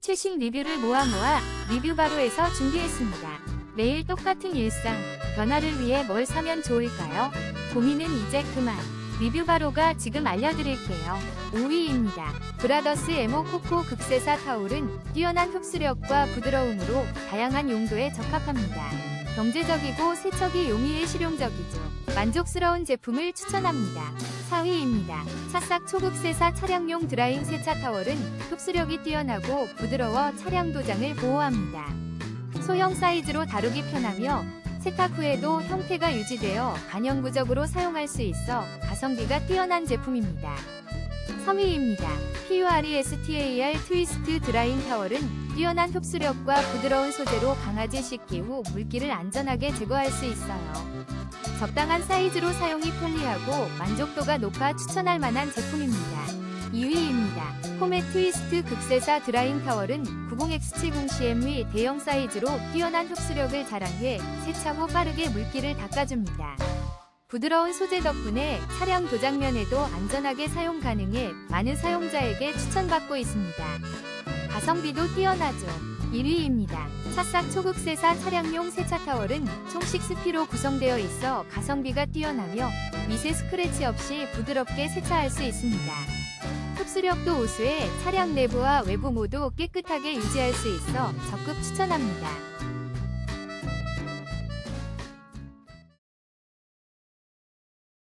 최신 리뷰를 모아 모아 리뷰바로에서 준비했습니다. 매일 똑같은 일상, 변화를 위해 뭘 사면 좋을까요? 고민은 이제 그만. 리뷰바로가 지금 알려드릴게요. 5위입니다. 브라더스 에모 코코 극세사 타올은 뛰어난 흡수력과 부드러움으로 다양한 용도에 적합합니다. 경제적이고 세척이 용이해 실용적이죠. 만족스러운 제품을 추천합니다. 4위입니다. 차싹 초급 세사 차량용 드라잉 세차 타월은 흡수력이 뛰어나고 부드러워 차량 도장을 보호합니다. 소형 사이즈로 다루기 편하며 세탁 후에도 형태가 유지되어 간형구적으로 사용할 수 있어 가성비가 뛰어난 제품입니다. 3위입니다. PURESTAR 트위스트 드라잉 타월은 뛰어난 흡수력과 부드러운 소재로 강아지 씻기 후 물기를 안전하게 제거할 수 있어요. 적당한 사이즈로 사용이 편리하고 만족도가 높아 추천할 만한 제품입니다. 2위입니다. 홈의 트위스트 극세사 드라잉 타월은 90X70CM의 대형 사이즈로 뛰어난 흡수력을 자랑해 세차 후 빠르게 물기를 닦아줍니다. 부드러운 소재 덕분에 차량 도장면에도 안전하게 사용 가능해 많은 사용자에게 추천받고 있습니다. 가성비도 뛰어나죠. 1위입니다. 차싹 초극세사 차량용 세차 타월은 총 6P로 구성되어 있어 가성비가 뛰어나며 미세 스크래치 없이 부드럽게 세차할 수 있습니다. 흡수력도 우수해 차량 내부와 외부 모두 깨끗하게 유지할 수 있어 적극 추천합니다.